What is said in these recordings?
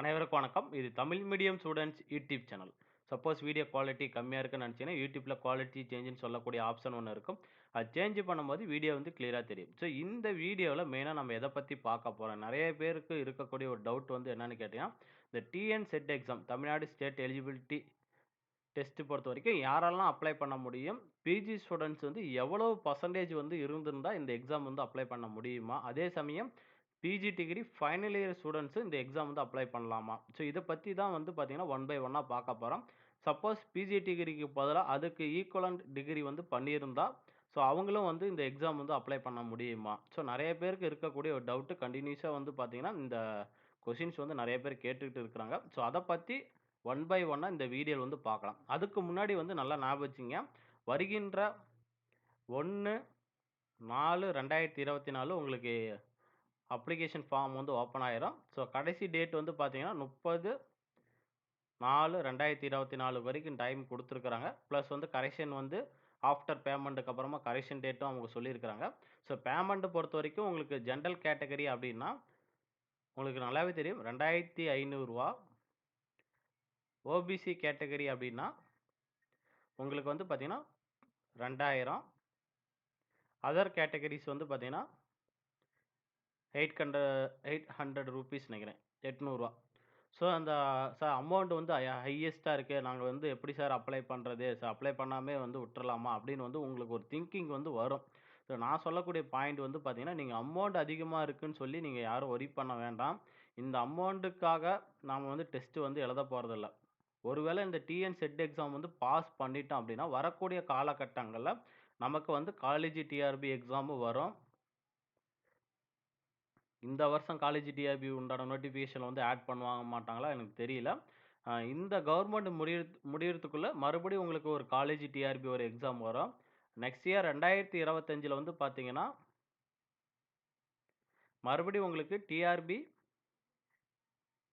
அனைவருக்கும் வணக்கம். இது Tamil medium students YouTube channel. Suppose video quality கம்மியாக இருக்குன்னு நினச்சிங்கன்னா யூடியூப்பில் குவாலிட்டி சேஞ்சுன்னு சொல்லக்கூடிய ஆப்ஷன் ஒன்று இருக்கும். அது சேஞ்ச் பண்ணும்போது வீடியோ வந்து கிளியராக தெரியும். ஸோ இந்த வீடியோவில் மெயினாக நம்ம எதை பற்றி பார்க்க போகிறோம் நிறைய பேருக்கு இருக்கக்கூடிய ஒரு டவுட் வந்து என்னென்னு கேட்டிங்கன்னா இந்த TN SET exam Tamil Nadu state eligibility test பொறுத்த வரைக்கும் யாரெல்லாம் அப்ளை பண்ண முடியும்? பிஜி ஸ்டூடெண்ட்ஸ் வந்து எவ்வளோ பர்சன்டேஜ் வந்து இருந்திருந்தால் இந்த எக்ஸாம் வந்து அப்ளை பண்ண முடியுமா? அதே சமயம் PG degree final year students இந்த எக்ஸாம் வந்து அப்ளை பண்ணலாமா? ஸோ இதை பற்றி தான் வந்து பார்த்திங்கன்னா ஒன் பை ஒன்னாக பார்க்க போகிறோம் சப்போஸ் பிஜி டிகிரிக்கு பதிலாக அதுக்கு ஈக்குவலண்ட் டிகிரி வந்து பண்ணியிருந்தா ஸோ அவங்களும் வந்து இந்த எக்ஸாம் வந்து அப்ளை பண்ண முடியுமா? ஸோ நிறைய பேருக்கு இருக்கக்கூடிய ஒரு டவுட்டு கண்டினியூஸாக வந்து பார்த்திங்கன்னா இந்த கொஷின்ஸ் வந்து நிறைய பேர் கேட்டுக்கிட்டு இருக்கிறாங்க. ஸோ அதை பற்றி ஒன் பை ஒன்னாக இந்த வீடியோவில் வந்து பார்க்கலாம். அதுக்கு முன்னாடி வந்து நல்லா ஞாபகம் வச்சுங்க. வருகின்ற ஒன்று நாலு ரெண்டாயிரத்தி இருபத்தி நாலு உங்களுக்கு அப்ளிகேஷன் ஃபார்ம் வந்து ஓப்பன் ஆயிரும். ஸோ கடைசி டேட் வந்து பார்த்தீங்கன்னா முப்பது நாலு ரெண்டாயிரத்தி இருபத்தி நாலு வரைக்கும் டைம் கொடுத்துருக்குறாங்க. ப்ளஸ் வந்து கரெக்ஷன் வந்து ஆஃப்டர் பேமெண்ட்டுக்கு அப்புறமா கரெக்ஷன் டேட்டும் அவங்க சொல்லியிருக்கிறாங்க ஸோ பேமெண்ட்டு பொறுத்த வரைக்கும் உங்களுக்கு ஜென்ரல் கேட்டகரி அப்படின்னா உங்களுக்கு நல்லாவே தெரியும். ரெண்டாயிரத்தி ஐநூறுரூவா ஓபிசி கேட்டகரி அப்படின்னா உங்களுக்கு வந்து பார்த்திங்கன்னா ரெண்டாயிரம். அதர் கேட்டகரிஸ் வந்து பார்த்திங்கன்னா eight hundred eight hundred rupees நினைக்கிறேன். எட்நூறுரூவா ஸோ அந்த சார் அமௌண்ட் வந்து ஹையஸ்ட்டாக இருக்குது நாங்கள் வந்து எப்படி சார் அப்ளை பண்ணுறது சார் அப்ளை பண்ணாமே வந்து விட்டுறலாமா? அப்படின்னு வந்து உங்களுக்கு ஒரு திங்கிங் வந்து வரும். ஸோ நான் சொல்லக்கூடிய பாயிண்ட் வந்து பார்த்தீங்கன்னா நீங்கள் அமௌண்ட் அதிகமாக இருக்குன்னு சொல்லி நீங்கள் யாரும் ஒரி பண்ண வேண்டாம். இந்த அமௌண்ட்டுக்காக நாம் வந்து டெஸ்ட்டு வந்து எழுத போகிறதில்ல ஒருவேளை இந்த டிஎன் செட் எக்ஸாம் வந்து பாஸ் பண்ணிட்டோம் அப்படின்னா வரக்கூடிய காலகட்டங்களில் நமக்கு வந்து காலேஜ் டிஆர்பி எக்ஸாமும் வரும். இந்த வருஷம் காலேஜ் டிஆர்பி உண்டான நோட்டிஃபிகேஷன் வந்து ஆட் பண்ணுவாங்க மாட்டாங்களா? எனக்கு தெரியல. இந்த கவர்மெண்ட் முடிய முடியறதுக்குள்ளே மறுபடியும் உங்களுக்கு ஒரு காலேஜ் டிஆர்பி ஒரு எக்ஸாம் வரும். நெக்ஸ்ட் இயர் ரெண்டாயிரத்தி இருபத்தஞ்சில் வந்து பார்த்தீங்கன்னா மறுபடியும் உங்களுக்கு டிஆர்பி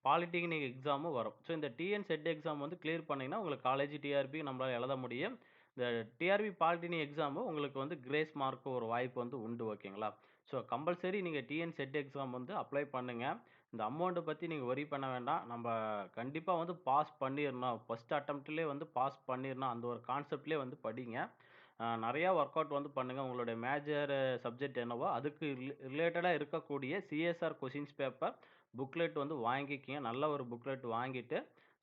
பாலிடெக்னிக் எக்ஸாமும் வரும். ஸோ இந்த டிஎன் செட் எக்ஸாம் வந்து கிளியர் பண்ணிங்கன்னா உங்களுக்கு காலேஜ் டிஆர்பி நம்மளால் எழுத முடியும். இந்த டிஆர்பி பாலிடெக்னிக் எக்ஸாமும் உங்களுக்கு வந்து கிரேஸ் மார்க் ஒரு வாய்ப்பு வந்து உண்டு ஓகேங்களா ஸோ கம்பல்சரி நீங்கள் டிஎன் செட் எக்ஸாம் வந்து அப்ளை பண்ணுங்கள் இந்த அமௌண்ட்டை பற்றி நீங்கள் ஒரி பண்ண வேண்டாம். நம்ம கண்டிப்பாக வந்து பாஸ் பண்ணிடணும் ஃபஸ்ட் அட்டம்ப்ட்லேயே வந்து பாஸ் பண்ணிடணும் அந்த ஒரு கான்செப்ட்லேயே வந்து படிங்க. நிறையா ஒர்க் அவுட் வந்து பண்ணுங்கள் உங்களுடைய மேஜர் சப்ஜெக்ட் என்னவோ அதுக்கு ரிலேட்டடாக இருக்கக்கூடிய சிஎஸ்ஆர் கொஷின்ஸ் பேப்பர் புக்லெட் வந்து வாங்கிக்கிங்க. நல்ல ஒரு புக்லெட் வாங்கிட்டு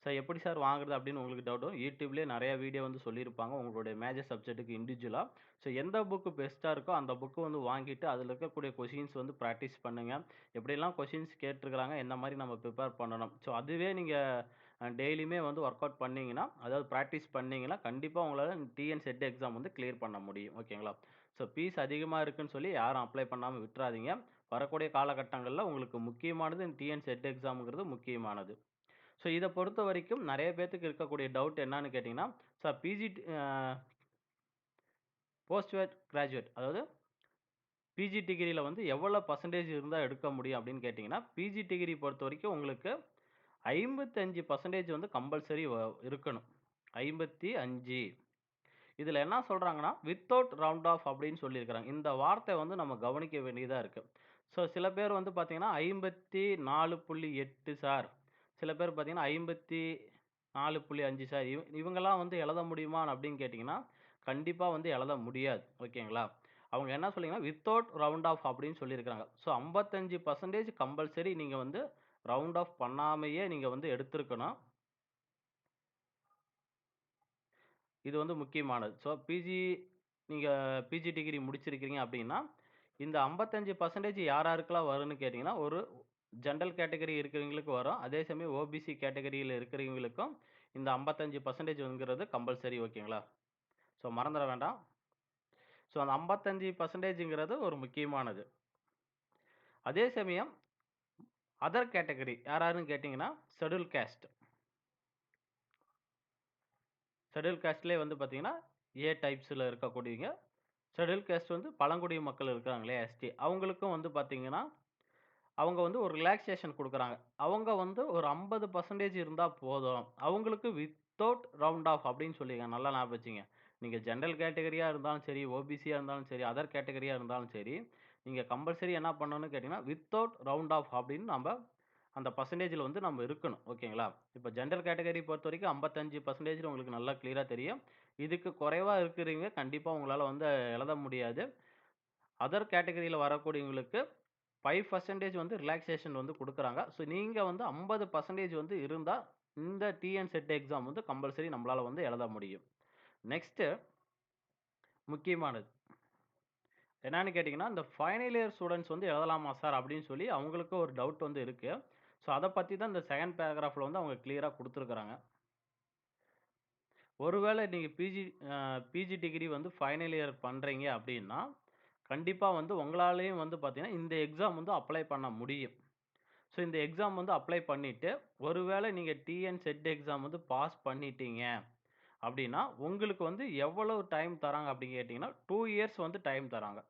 சார் எப்படி சார் வாங்குறது அப்படின்னு உங்களுக்கு டவுட் வரும். யூடியூப்லேயே நிறைய வீடியோ வந்து சொல்லியிருப்பாங்க. உங்களுடைய மேஜர் சப்ஜெக்ட்டுக்கு இண்டிவிஜுவலாக ஸோ எந்த புக்கு பெஸ்ட்டாக இருக்கோ அந்த புக்கு வந்து வாங்கிட்டு அதில் இருக்கக்கூடிய கொஷின்ஸ் வந்து ப்ராக்டிஸ் பண்ணுங்கள் எப்படிலாம் கொஷின்ஸ் கேட்டிருக்கிறாங்க எந்த மாதிரி நம்ம ப்ரிப்பேர் பண்ணணும். ஸோ அதுவே நீங்கள் டெய்லியுமே வந்து ஒர்க் அவுட் பண்ணிங்கன்னா அதாவது ப்ராக்டிஸ் பண்ணிங்கன்னா கண்டிப்பாக உங்களால் டிஎன் செட் எக்ஸாம் வந்து கிளியர் பண்ண முடியும். ஓகேங்களா ஸோ ஃபீஸ் அதிகமாக இருக்குன்னு சொல்லி யாரும் அப்ளை பண்ணாமல் விட்டுறாதீங்க. வரக்கூடிய காலகட்டங்களில் உங்களுக்கு முக்கியமானது டிஎன் செட் எக்ஸாமுங்கிறது முக்கியமானது. ஸோ இதை பொறுத்த வரைக்கும் நிறைய பேர்த்துக்கு இருக்கக்கூடிய டவுட் என்னன்னு கேட்டிங்கன்னா சார் பிஜி போஸ்ட் கிராஜுவேட் அதாவது பிஜி டிகிரியில் வந்து எவ்வளோ பர்சன்டேஜ் இருந்தால் எடுக்க முடியும் அப்படின்னு கேட்டிங்கன்னா பிஜி டிகிரி பொறுத்த வரைக்கும் உங்களுக்கு ஐம்பத்தஞ்சு பர்சன்டேஜ் வந்து கம்பல்சரி இருக்கணும். ஐம்பத்தி அஞ்சு. இதில் என்ன சொல்கிறாங்கன்னா வித்தவுட் ரவுண்ட் ஆஃப் அப்படின்னு சொல்லியிருக்கிறாங்க. இந்த வார்த்தை வந்து நம்ம கவனிக்க வேண்டியதாக இருக்குது ஸோ சில பேர் வந்து பார்த்திங்கன்னா ஐம்பத்தி நாலு புள்ளி எட்டு சார். சில பேர் பார்த்தீங்கன்னா ஐம்பத்தி நாலு புள்ளி அஞ்சு சார் இவ இவங்கெல்லாம் வந்து எழுத முடியுமா அப்படின்னு கேட்டிங்கன்னா கண்டிப்பாக வந்து எழுத முடியாது. ஓகேங்களா? அவங்க என்ன சொல்லிங்கன்னா வித்தவுட் ரவுண்ட் ஆஃப் அப்படின்னு சொல்லியிருக்கிறாங்க. ஸோ ஐம்பத்தஞ்சு பர்சன்டேஜ் கம்பல்சரி நீங்கள் வந்து ரவுண்ட் ஆஃப் பண்ணாமையே நீங்கள் வந்து எடுத்திருக்கணும். இது வந்து முக்கியமானது. ஸோ பிஜி நீங்கள் பிஜி டிகிரி முடிச்சிருக்கிறீங்க அப்படின்னா இந்த ஐம்பத்தஞ்சு பர்சன்டேஜ் யார் யாருக்கெல்லாம் வரும்னு கேட்டிங்கன்னா ஒரு ஜென்ரல் கேட்டகரி இருக்கிறவங்களுக்கு வரும். அதே சமயம் ஓபிசி கேட்டகரியில் இருக்கிறவங்களுக்கும் இந்த ஐம்பத்தஞ்சு பர்சன்டேஜ்ங்கிறது கம்பல்சரி ஓகேங்களா ஸோ மறந்துட வேண்டாம். ஸோ அந்த ஐம்பத்தஞ்சு பர்சன்டேஜுங்கிறது ஒரு முக்கியமானது. அதே சமயம் அதர் கேட்டகரி யாராருன்னு கேட்டிங்கன்னா ஷெடியூல் கேஸ்ட் ஷெடியூல் கேஸ்ட்லேயே வந்து பார்த்தீங்கன்னா ஏ டைப்ஸில் இருக்கக்கூடியவங்க. ஷெடியூல் கேஸ்ட் வந்து பழங்குடி மக்கள் இருக்கிறாங்களே எஸ்டி அவங்களுக்கும் வந்து பார்த்தீங்கன்னா அவங்க வந்து ஒரு ரிலாக்ஸேஷன் கொடுக்குறாங்க. அவங்க வந்து ஒரு ஐம்பது பர்சன்டேஜ் இருந்தால் போதும். அவங்களுக்கு வித்தவுட் ரவுண்ட் ஆஃப் அப்படின்னு சொல்லிங்க நல்லா ஞாபகம் வச்சுங்க. நீங்கள் ஜென்ரல் கேட்டகரியாக இருந்தாலும் சரி ஓபிசியாக இருந்தாலும் சரி அதர் கேட்டகரியாக இருந்தாலும் சரி நீங்கள் கம்பல்சரி என்ன பண்ணணும்னு கேட்டிங்கன்னா வித்தவுட் ரவுண்ட் ஆஃப் அப்படின்னு நம்ம அந்த பர்சன்டேஜில் வந்து நம்ம இருக்கணும். ஓகேங்களா? இப்போ ஜென்ரல் கேட்டகரி பொறுத்த வரைக்கும் ஐம்பத்தஞ்சு பர்சன்டேஜ் உங்களுக்கு நல்லா கிளியராக தெரியும். இதுக்கு குறைவாக இருக்கிறீங்க கண்டிப்பாக உங்களால் வந்து எழுத முடியாது. அதர் கேட்டகரியில் வரக்கூடியவங்களுக்கு ஃபைவ் பர்சன்டேஜ் வந்து ரிலாக்ஸேஷன் வந்து கொடுக்குறாங்க. ஸோ நீங்கள் வந்து ஐம்பது பர்சன்டேஜ் வந்து இருந்தால் இந்த டிஎன் செட் எக்ஸாம் வந்து கம்பல்சரி நம்மளால் வந்து எழுத முடியும். நெக்ஸ்ட்டு முக்கியமானது. என்னன்னு கேட்டிங்கன்னா இந்த ஃபைனல் இயர் ஸ்டூடெண்ட்ஸ் வந்து எழுதலாமா சார் அப்படின்னு சொல்லி அவங்களுக்கு ஒரு டவுட் வந்து இருக்குது ஸோ அதை பற்றி தான் இந்த செகண்ட் பேராகிராஃபில் வந்து அவங்க கிளியராக கொடுத்துருக்குறாங்க. ஒருவேளை நீங்கள் பிஜி பிஜி டிகிரி வந்து ஃபைனல் இயர் பண்ணுறீங்க அப்படின்னா கண்டிப்பாக வந்து உங்களாலேயும் வந்து பார்த்தீங்கன்னா இந்த எக்ஸாம் வந்து அப்ளை பண்ண முடியும். ஸோ இந்த எக்ஸாம் வந்து அப்ளை பண்ணிவிட்டு ஒருவேளை நீங்கள் டிஎன் செட் எக்ஸாம் வந்து பாஸ் பண்ணிட்டீங்க அப்படின்னா உங்களுக்கு வந்து எவ்வளவு டைம் தராங்க அப்படின்னு கேட்டிங்கன்னா டூ இயர்ஸ் வந்து டைம் தராங்க.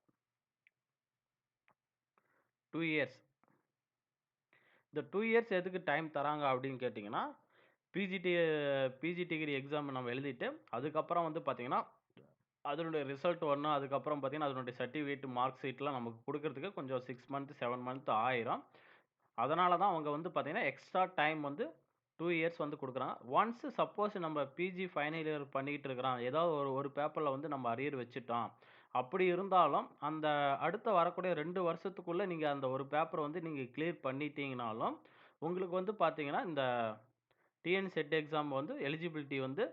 டூ இயர்ஸ் இந்த டூ இயர்ஸ் எதுக்கு டைம் தராங்க அப்படின்னு கேட்டிங்கன்னா பிஜிடி பிஜி டிகிரி எக்ஸாம் நம்ம எழுதிட்டு அதுக்கப்புறம் வந்து பார்த்திங்கன்னா அதனுடைய ரிசல்ட் வரணும் அதுக்கப்புறம் பார்த்தீங்கன்னா அதனுடைய சர்டிஃபிகேட் மார்க் ஷீட்லாம் நமக்கு கொடுக்கறதுக்கு கொஞ்சம் சிக்ஸ் மந்த் செவன் மந்த் ஆயிரும். அதனால தான் அவங்க வந்து பார்த்திங்கன்னா எக்ஸ்ட்ரா டைம் வந்து டூ இயர்ஸ் வந்து கொடுக்குறாங்க. ஒன்ஸ் சப்போஸ் நம்ம பிஜி ஃபைனல் இயர் பண்ணிக்கிட்டு இருக்கிறோம் ஏதாவது ஒரு ஒரு பேப்பரில் வந்து நம்ம அரியர் வச்சுட்டோம். அப்படி இருந்தாலும் அந்த அடுத்த வரக்கூடிய ரெண்டு வருஷத்துக்குள்ளே நீங்கள் அந்த ஒரு பேப்பரை வந்து நீங்கள் கிளியர் பண்ணிட்டீங்கனாலும் உங்களுக்கு வந்து பார்த்தீங்கன்னா இந்த டிஎன் செட் எக்ஸாம் வந்து எலிஜிபிலிட்டி வந்து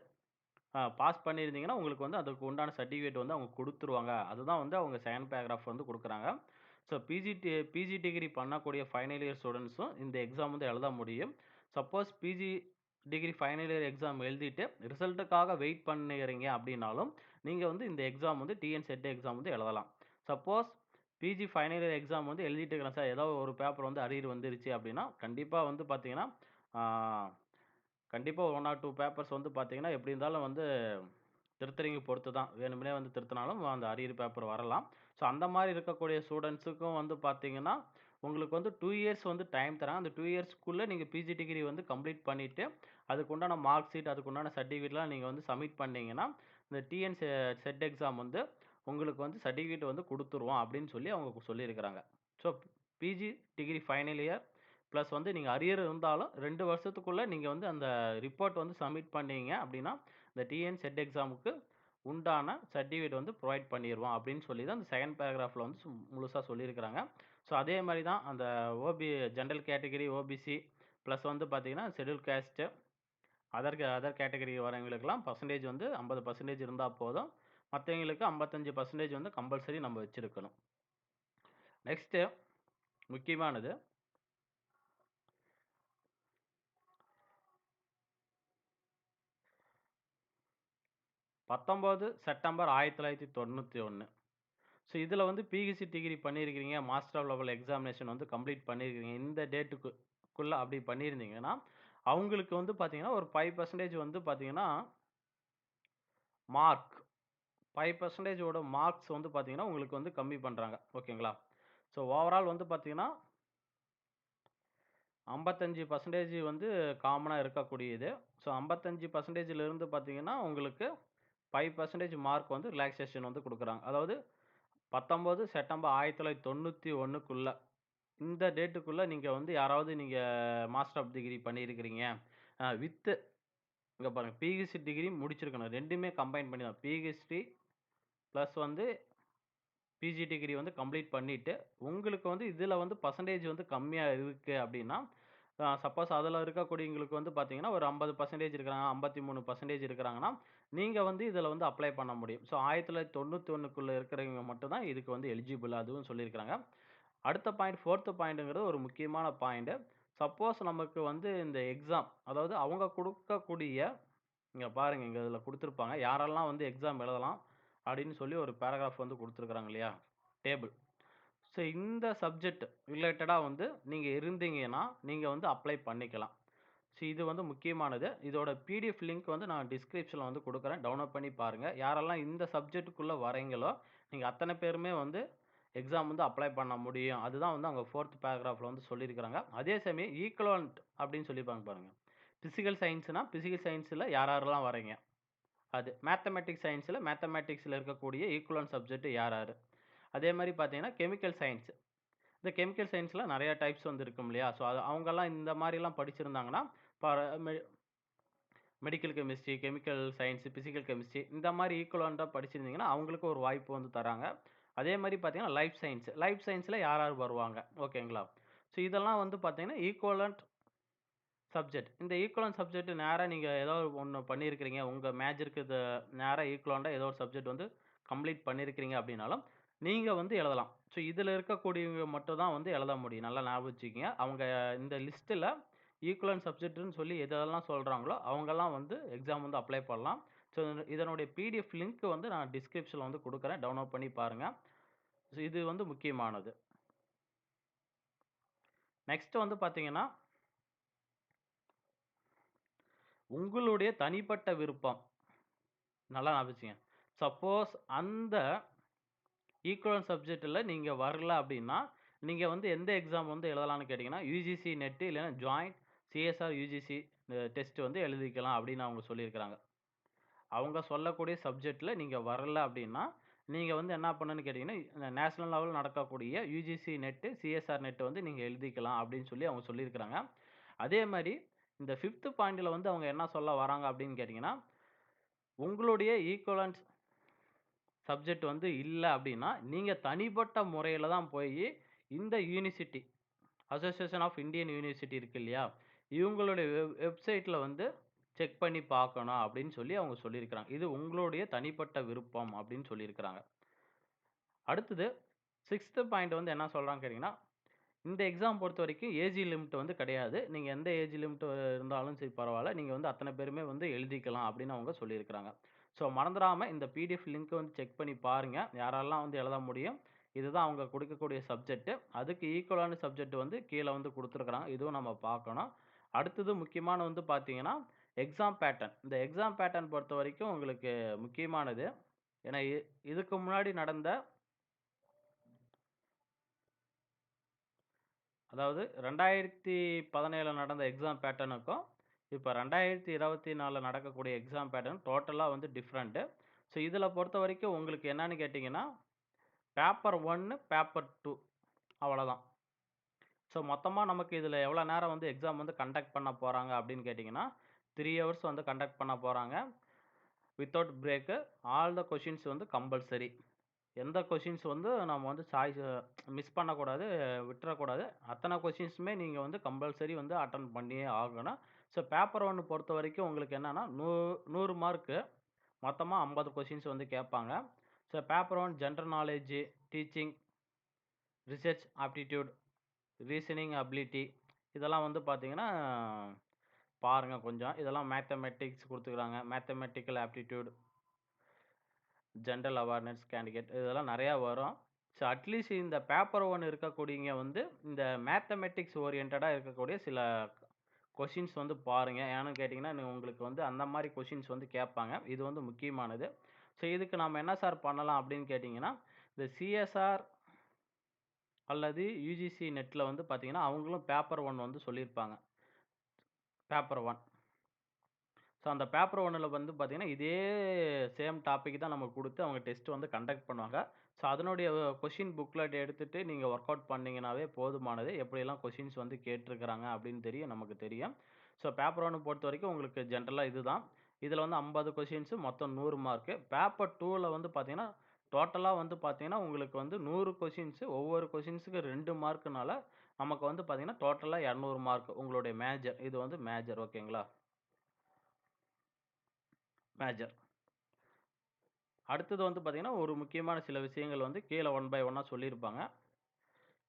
பாஸ் பண்ணியிருந்தீங்கன்னா உங்களுக்கு வந்து அதுக்கு உண்டான சர்டிஃபிகேட் வந்து அவங்க கொடுத்துருவாங்க. அதுதான் வந்து அவங்க செகண்ட் பேராகிராஃப் வந்து கொடுக்குறாங்க. ஸோ பிஜி பிஜி டிகிரி பண்ணக்கூடிய ஃபைனல் இயர் ஸ்டூடெண்ட்ஸும் இந்த எக்ஸாம் வந்து எழுத முடியும். Suppose PG degree final year exam எழுதிட்டு ரிசல்ட்டுக்காக வெயிட் பண்ணுறீங்க அப்படின்னாலும் நீங்கள் வந்து இந்த எக்ஸாம் வந்து டிஎன் செட் எக்ஸாம் வந்து எழுதலாம். Suppose PG final year exam வந்து எழுதிட்டு இருக்கிறேன் சார். ஏதோ ஒரு பேப்பர் வந்து அரியர் வந்துருச்சு அப்படின்னா கண்டிப்பாக வந்து பார்த்தீங்கன்னா கண்டிப்பாக ஒன் ஆர் டூ பேப்பர்ஸ் வந்து பார்த்தீங்கன்னா எப்படி இருந்தாலும் வந்து திருத்துறீங்க பொறுத்து தான். வேணும்னே வந்து திருத்தினாலும் அந்த அரியர் பேப்பர் வரலாம். ஸோ அந்த மாதிரி இருக்கக்கூடிய ஸ்டூடெண்ட்ஸுக்கும் வந்து பார்த்தீங்கன்னா உங்களுக்கு வந்து டூ இயர்ஸ் வந்து டைம் தராங்க. அந்த டூ இயர்ஸ்க்குள்ளே நீங்கள் பிஜி டிகிரி வந்து கம்ப்ளீட் பண்ணிவிட்டு அதுக்குண்டான மார்க் ஷீட் அதுக்குண்டான சர்டிஃபிகேட்லாம் நீங்கள் வந்து சப்மிட் பண்ணிங்கன்னா இந்த டிஎன் செட் எக்ஸாம் வந்து உங்களுக்கு வந்து சர்டிஃபிகேட் வந்து கொடுத்துருவோம் அப்படின்னு சொல்லி அவங்க சொல்லியிருக்கிறாங்க. So PG degree final year plus வந்து நீங்கள் அரியர் இருந்தாலும் ரெண்டு வருஷத்துக்குள்ளே நீங்கள் வந்து அந்த ரிப்போர்ட் வந்து சப்மிட் பண்ணீங்க அப்படின்னா இந்த டிஎன் செட் எக்ஸாமுக்கு உண்டான சர்டிஃபிகேட் வந்து ப்ரொவைட் பண்ணிடுவோம் அப்படின்னு சொல்லி தான் அந்த செகண்ட் பேராகிராஃபில் வந்து முழுசாக சொல்லியிருக்கிறாங்க. ஸோ அதே மாதிரி தான் அந்த OB general category OBC plus வந்து பார்த்தீங்கன்னா schedule caste other other category வரவங்களுக்கெல்லாம் percentage வந்து ஐம்பது பர்சன்டேஜ் இருந்தால் போதும். மற்றவங்களுக்கு ஐம்பத்தஞ்சு பர்சன்டேஜ் வந்து கம்பல்சரி நம்ம வச்சுருக்கணும். நெக்ஸ்ட்டு முக்கியமானது பத்தொம்போது செப்டம்பர் ஆயிரத்தி தொள்ளாயிரத்தி தொண்ணூற்றி ஒன்று ஸோ இதில் வந்து பிஹெசி டிகிரி பண்ணியிருக்கிறீங்க மாஸ்டர் ஆஃப் லெவல் எக்ஸாமினேஷன் வந்து கம்ப்ளீட் பண்ணியிருக்கிறீங்க. இந்த டேட்டுக்குள்ளே அப்படி பண்ணியிருந்தீங்கன்னா அவங்களுக்கு வந்து பார்த்தீங்கன்னா ஒரு ஃபைவ் பர்சன்டேஜ் வந்து பார்த்தீங்கன்னா மார்க் ஃபைவ் பர்சன்டேஜோட மார்க்ஸ் வந்து பார்த்தீங்கன்னா உங்களுக்கு வந்து கம்மி பண்ணுறாங்க ஓகேங்களா? ஸோ ஓவரால் வந்து பார்த்தீங்கன்னா ஐம்பத்தஞ்சு பர்சன்டேஜ் வந்து காமனாக இருக்கக்கூடியது. ஸோ ஐம்பத்தஞ்சு பர்சன்டேஜிலிருந்து பார்த்தீங்கன்னா உங்களுக்கு ஃபைவ் பர்சன்டேஜ் மார்க் வந்து ரிலாக்ஸேஷன் வந்து கொடுக்குறாங்க. அதாவது பத்தொம்போது செப்டம்பர் ஆயிரத்தி தொள்ளாயிரத்தி தொண்ணூற்றி ஒன்றுக்குள்ளே இந்த டேட்டுக்குள்ளே நீங்கள் வந்து யாராவது நீங்கள் மாஸ்டர் ஆஃப் டிகிரி பண்ணியிருக்கிறீங்க. வித்து இங்கே பாருங்கள் பிஹெச்டி டிகிரி முடிச்சிருக்கணும். ரெண்டுமே கம்பைன் பண்ணி தான். பிஹெச்டி ப்ளஸ் வந்து பிஜி டிகிரி வந்து கம்ப்ளீட் பண்ணிவிட்டு உங்களுக்கு வந்து இதில் வந்து பர்சன்டேஜ் வந்து கம்மியாக இருக்குது அப்படின்னா சப்போஸ் அதில் இருக்கக்கூடியவங்களுக்கு வந்து பார்த்தீங்கன்னா ஒரு ஐம்பது பர்சன்டேஜ் இருக்கிறாங்க ஐம்பத்தி மூணு பர்சன்டேஜ் இருக்கிறாங்கன்னா நீங்கள் வந்து இதில் வந்து அப்ளை பண்ண முடியும். ஸோ ஆயிரத்தி தொள்ளாயிரத்தி தொண்ணூற்றி ஒன்றுக்குள்ளே இருக்கிறவங்க மட்டும்தான் இதுக்கு வந்து எலிஜிபிள் அதுவும் சொல்லியிருக்கிறாங்க. அடுத்த பாயிண்ட் ஃபோர்த்து பாயிண்ட்டுங்கிறது ஒரு முக்கியமான பாயிண்ட்டு சப்போஸ் நமக்கு வந்து இந்த எக்ஸாம் அதாவது அவங்க கொடுக்கக்கூடிய இங்கே பாருங்கள் இங்கே இதில் கொடுத்துருப்பாங்க. யாரெல்லாம் வந்து எக்ஸாம் எழுதலாம் அப்படின்னு சொல்லி ஒரு பேராகிராஃப் வந்து கொடுத்துருக்குறாங்க இல்லையா? டேபிள் ஸோ இந்த சப்ஜெக்ட் ரிலேட்டடாக வந்து நீங்கள் இருந்தீங்கன்னா நீங்கள் வந்து அப்ளை பண்ணிக்கலாம். ஸோ இது வந்து முக்கியமானது. இதோட பிடிஎஃப் லிங்க் வந்து நான் டிஸ்கிரிப்ஷனில் வந்து கொடுக்குறேன். டவுன்லோட் பண்ணி பாருங்கள் யாரெல்லாம் இந்த சப்ஜெக்ட்டுக்குள்ளே வரீங்களோ நீங்கள் அத்தனை பேருமே வந்து எக்ஸாம் வந்து அப்ளை பண்ண முடியும். அதுதான் வந்து அவங்க ஃபோர்த் பேராகிராஃபில் வந்து சொல்லியிருக்கிறாங்க. அதே சமயம் ஈக்குவலண்ட் அப்படின்னு சொல்லியிருப்பாங்க பாருங்கள் ஃபிசிக்கல் சயின்ஸ்னால் ஃபிசிக்கல் சயின்ஸில் யார் யாரெல்லாம் வரீங்க அது மேத்தமெட்டிக்ஸ் சயின்ஸில் மேத்தமெட்டிக்ஸில் இருக்கக்கூடிய ஈக்குவலன் சப்ஜெக்ட் யார் யார்? அதே மாதிரி பார்த்தீங்கன்னா கெமிக்கல் சயின்ஸ். இந்த கெமிக்கல் சயின்ஸில் நிறைய டைப்ஸ் வந்து இருக்கும் இல்லையா? ஸோ அது அவங்கெல்லாம் இந்த மாதிரிலாம் படிச்சிருந்தாங்கன்னா மெ medical chemistry chemical science physical chemistry இந்த மாதிரி ஈக்குவலண்ட்டாக படிச்சிருந்தீங்கன்னா அவங்களுக்கு ஒரு வாய்ப்பு வந்து தராங்க. அதே மாதிரி பார்த்தீங்கன்னா லைஃப் சயின்ஸ். லைஃப் சயின்ஸில் யார் யார் வருவாங்க? ஓகேங்களா? ஸோ இதெல்லாம் வந்து பார்த்தீங்கன்னா ஈக்குவலண்ட் சப்ஜெக்ட். இந்த ஈக்குவலண்ட் சப்ஜெக்ட் நேராக நீங்கள் ஏதோ ஒன்று பண்ணியிருக்கிறீங்க. உங்கள் மேஜருக்கு இது நேராக ஈக்குவலண்ட்டாக ஏதோ ஒரு சப்ஜெக்ட் வந்து கம்ப்ளீட் பண்ணியிருக்கிறீங்க அப்படின்னாலும் நீங்கள் வந்து எழுதலாம். ஸோ இதில் இருக்கக்கூடியவங்க மட்டும் தான் வந்து எழுத முடியும். நல்லா ஞாபகம் வச்சுக்கிங்க. அவங்க இந்த லிஸ்ட்டில் ஈக்குவலன் சப்ஜெக்ட்னு சொல்லி எதெல்லாம் சொல்கிறாங்களோ அவங்கெல்லாம் வந்து எக்ஸாம் வந்து அப்ளை பண்ணலாம். ஸோ இதனுடைய பிடிஎஃப் லிங்க் வந்து நான் டிஸ்கிரிப்ஷனில் வந்து கொடுக்குறேன். டவுன்லோட் பண்ணி பாருங்கள் ஸோ இது வந்து முக்கியமானது. நெக்ஸ்ட் வந்து பார்த்தீங்கன்னா உங்களுடைய தனிப்பட்ட விருப்பம். நல்லா ஞாபகம் சப்போஸ் அந்த ஈக்குவலன் சப்ஜெக்ட்டில் நீங்கள் வரல அப்படின்னா நீங்கள் வந்து எந்த எக்ஸாம் வந்து எழுதலாம்னு கேட்டிங்கன்னா யூஜிசி நெட்டு இல்லைன்னா ஜாயிண்ட் சிஎஸ்ஆர் யூஜிசி டெஸ்ட் வந்து எழுதிக்கலாம் அப்படின்னு அவங்க சொல்லியிருக்கிறாங்க. அவங்க சொல்லக்கூடிய சப்ஜெக்டில் நீங்கள் வரல அப்படின்னா நீங்கள் வந்து என்ன பண்ணுன்னு கேட்டிங்கன்னா நேஷனல் லெவலில் நடக்கக்கூடிய யூஜிசி நெட்டு சிஎஸ்ஆர் நெட்டு வந்து நீங்கள் எழுதிக்கலாம் அப்படின்னு சொல்லி அவங்க சொல்லியிருக்கிறாங்க. அதே மாதிரி இந்த ஃபிஃப்த்து பாயிண்டில் வந்து அவங்க என்ன சொல்ல வராங்க அப்படின்னு கேட்டிங்கன்னா உங்களுடைய ஈக்குவலன்ஸ் சப்ஜெக்ட் வந்து இல்லை அப்படின்னா நீங்கள் தனிப்பட்ட முறையில் தான் போய் இந்த university association of Indian university இருக்கு இல்லையா? இவங்களுடைய வெப் வெப்சைட்டில் வந்து செக் பண்ணி பார்க்கணும் அப்படின்னு சொல்லி அவங்க சொல்லியிருக்கிறாங்க. இது உங்களுடைய தனிப்பட்ட விருப்பம் அப்படின்னு சொல்லியிருக்கிறாங்க. அடுத்தது சிக்ஸ்த்து பாயிண்ட் வந்து என்ன சொல்கிறாங்க கேட்டிங்கன்னா இந்த எக்ஸாம் பொறுத்த வரைக்கும் ஏஜ் லிமிட் வந்து கிடையாது. நீங்கள் எந்த ஏஜ் லிமிட் இருந்தாலும் சரி பரவாயில்ல. நீங்கள் வந்து அத்தனை பேருமே வந்து எழுதிக்கலாம் அப்படின்னு அவங்க சொல்லியிருக்கிறாங்க. ஸோ மறந்துடாமல் இந்த பிடிஎஃப் லிங்க்கை வந்து செக் பண்ணி பாருங்கள் யாரெல்லாம் வந்து எழுத முடியும் இதுதான் அவங்க கொடுக்கக்கூடிய சப்ஜெக்ட்டு அதுக்கு ஈக்குவலான சப்ஜெக்ட் வந்து கீழே வந்து கொடுத்துருக்குறாங்க. இதுவும் நம்ம பார்க்கணும். அடுத்தது முக்கியமான வந்து பார்த்தீங்கன்னா எக்ஸாம் பேட்டர்ன் இந்த எக்ஸாம் பேட்டர்ன் பொறுத்த வரைக்கும் உங்களுக்கு முக்கியமானது. ஏன்னா இதுக்கு முன்னாடி நடந்த அதாவது ரெண்டாயிரத்தி பதினேழில் நடந்த எக்ஸாம் பேட்டர்னுக்கும் இப்போ ரெண்டாயிரத்தி இருபத்தி நாலில் நடக்கக்கூடிய எக்ஸாம் பேட்டர்ன் டோட்டலாக வந்து டிஃப்ரெண்ட்டு ஸோ இதில் பொறுத்த வரைக்கும் உங்களுக்கு என்னன்னு கேட்டிங்கன்னா பேப்பர் ஒன்று பேப்பர் டூ அவ்வளோதான் ஸோ மொத்தமாக நமக்கு இதில் எவ்வளோ நேரம் வந்து எக்ஸாம் வந்து கண்டக்ட் பண்ண போகிறாங்க அப்படின்னு கேட்டிங்கன்னா த்ரீ ஹவர்ஸ் வந்து கண்டக்ட் பண்ண போகிறாங்க without break all the questions வந்து கம்பல்சரி எந்த கொஷின்ஸ் வந்து நம்ம வந்து சாய்ஸ் மிஸ் பண்ணக்கூடாது விட்டுறக்கூடாது. அத்தனை கொஷின்ஸுமே நீங்கள் வந்து கம்பல்சரி வந்து அட்டன் பண்ணியே ஆகணும். ஸோ பேப்பர் ஒன்று பொறுத்த வரைக்கும் உங்களுக்கு என்னென்னா நூ நூறு மார்க்கு மொத்தமாக ஐம்பது கொஷின்ஸ் வந்து கேட்பாங்க. So paper one general knowledge teaching research aptitude reasoning ability இதெல்லாம் வந்து பார்த்தீங்கன்னா பாருங்கள் கொஞ்சம். இதெல்லாம் மேத்தமெட்டிக்ஸ் கொடுத்துக்கிறாங்க. Mathematical aptitude general awareness candidate இதெல்லாம் நிறையா வரும். ஸோ அட்லீஸ்ட் இந்த பேப்பர் ஒன் இருக்கக்கூடியங்க வந்து இந்த மேத்தமெட்டிக்ஸ் ஓரியன்டாக இருக்கக்கூடிய சில கொஷின்ஸ் வந்து பாருங்கள் ஏன்னு கேட்டிங்கன்னா உங்களுக்கு வந்து அந்த மாதிரி கொஷின்ஸ் வந்து கேட்பாங்க. இது வந்து முக்கியமானது. ஸோ இதுக்கு நம்ம என்ன சார் பண்ணலாம் அப்படின்னு கேட்டிங்கன்னா இந்த சிஎஸ்ஆர் அல்லது யூஜிசி நெட்டில் வந்து பார்த்திங்கன்னா அவங்களும் பேப்பர் ஒன் வந்து சொல்லியிருப்பாங்க. பேப்பர் ஒன் ஸோ அந்த பேப்பர் ஒன்னில் வந்து பார்த்திங்கன்னா இதே சேம் டாபிக் தான் நமக்கு கொடுத்து அவங்க டெஸ்ட் வந்து கண்டக்ட் பண்ணுவாங்க. ஸோ அதனுடைய கொஷின் புக்லெட் எடுத்துகிட்டு நீங்கள் ஒர்க் அவுட் பண்ணிங்கனாவே போதுமானது. எப்படியெல்லாம் கொஷின்ஸ் வந்து கேட்டிருக்கிறாங்க அப்படின்னு தெரியும் நமக்கு தெரியும். ஸோ பேப்பர் ஒன்று பொறுத்த வரைக்கும் உங்களுக்கு ஜென்ரலாக இதுதான். இதில் வந்து ஐம்பது கொஷின்ஸு மொத்தம் நூறு மார்க்கு பேப்பர் டூவில் வந்து பார்த்தீங்கன்னா டோட்டலாக வந்து பார்த்தீங்கன்னா உங்களுக்கு வந்து நூறு கொஷின்ஸு ஒவ்வொரு கொஷின்ஸுக்கு ரெண்டு மார்க்குனால நமக்கு வந்து பார்த்தீங்கன்னா டோட்டலாக இரநூறு மார்க் உங்களுடைய மேஜர் இது வந்து மேஜர் ஓகேங்களா மேஜர் அடுத்தது வந்து பார்த்தீங்கன்னா ஒரு முக்கியமான சில விஷயங்கள் வந்து கீழே ஒன் பை ஒன்னாக சொல்லியிருப்பாங்க.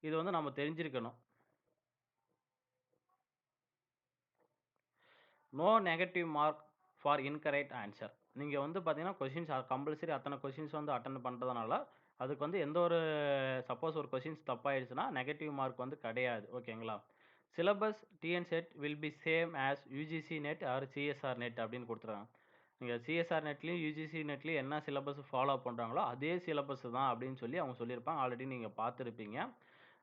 இது வந்து நம்ம தெரிஞ்சிருக்கணும். No negative mark for incorrect answer நீங்கள் வந்து பார்த்தீங்கன்னா கொஷின்ஸ் கம்பல்சரி அத்தனை கொஷின்ஸ் வந்து அட்டன் பண்ணுறதுனால அதுக்கு வந்து எந்த ஒரு சப்போஸ் ஒரு கொஷின்ஸ் தப்பாயிடுச்சுன்னா நெகட்டிவ் மார்க் வந்து கிடையாது. ஓகேங்களா syllabus TN SET will be same as UGC NET or CSIR NET அப்படின்னு கொடுத்துருக்காங்க. நீங்கள் சிஎஸ்ஆர் நெட்லேயும் யூஜிசி நெட்லேயும் என்ன சிலபஸ் ஃபாலோ பண்ணுறாங்களோ அதே சிலபஸ் தான் அப்படின்னு சொல்லி அவங்க சொல்லியிருப்பாங்க. ஆல்ரெடி நீங்கள் பார்த்துருப்பீங்க.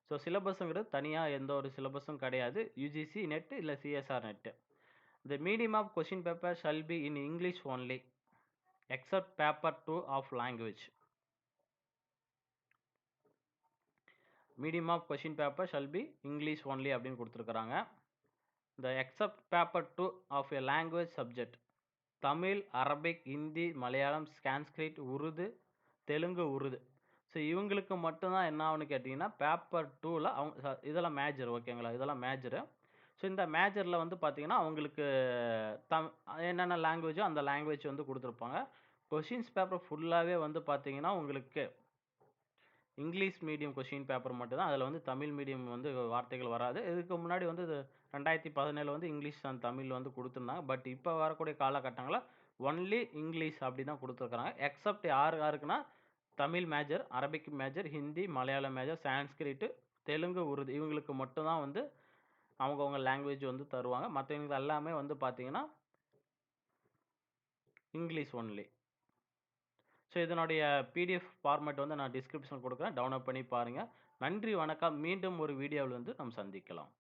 ஸோ சிலபஸுங்கிறது தனியாக எந்த ஒரு சிலபஸும் கிடையாது. யூஜிசி நெட் இல்லை CSIR NET the medium of question paper shall be in English only except paper two of language medium of question paper shall be English only அப்படின்னு கொடுத்துருக்குறாங்க. இந்த except paper two of a language subject Tamil Arabic Hindi Malayalam Sanskrit Urdu Telugu Urdu. So இவங்களுக்கு மட்டும்தான் என்ன ஆகும்னு கேட்டிங்கன்னா paper டூவில் அவங்க இதெல்லாம் மேஜர் ஓகேங்களா இதெல்லாம் மேஜரு ஸோ இந்த மேஜரில் வந்து பார்த்தீங்கன்னா அவங்களுக்கு தம் என்னென்ன லாங்குவேஜோ அந்த லாங்குவேஜ் வந்து கொடுத்துருப்பாங்க. கொஷின்ஸ் பேப்பர் ஃபுல்லாகவே வந்து பார்த்தீங்கன்னா உங்களுக்கு இங்கிலீஷ் மீடியம் கொஷின் பேப்பர் மட்டும்தான். அதில் வந்து தமிழ் மீடியம் வந்து வார்த்தைகள் வராது. இதுக்கு முன்னாடி வந்து இது ரெண்டாயிரத்தி பதினேழு வந்து இங்கிலீஷ் அண்ட் தமிழ் வந்து கொடுத்துருந்தாங்க. பட் இப்போ வரக்கூடிய காலகட்டங்களில் ஒன்லி இங்கிலீஷ் அப்படி தான் கொடுத்துருக்குறாங்க. எக்ஸப்ட் யார் யாருக்குன்னா Tamil major Arabic major Hindi Malayalam major Sanskrit Telugu Urdu இவங்களுக்கு மட்டும்தான் வந்து அவங்கவுங்க லாங்குவேஜ் வந்து தருவாங்க. மற்றவங்களுக்கு எல்லாமே வந்து பார்த்திங்கன்னா இங்கிலீஷ் ஒன்லி ஸோ இதனுடைய பிடிஎஃப் ஃபார்மேட் வந்து நான் டிஸ்கிரிப்ஷன் கொடுக்குறேன். டவுன்லோட் பண்ணி பாருங்கள் நன்றி வணக்கம். மீண்டும் ஒரு வீடியோவில் வந்து நம்ம சந்திக்கலாம்.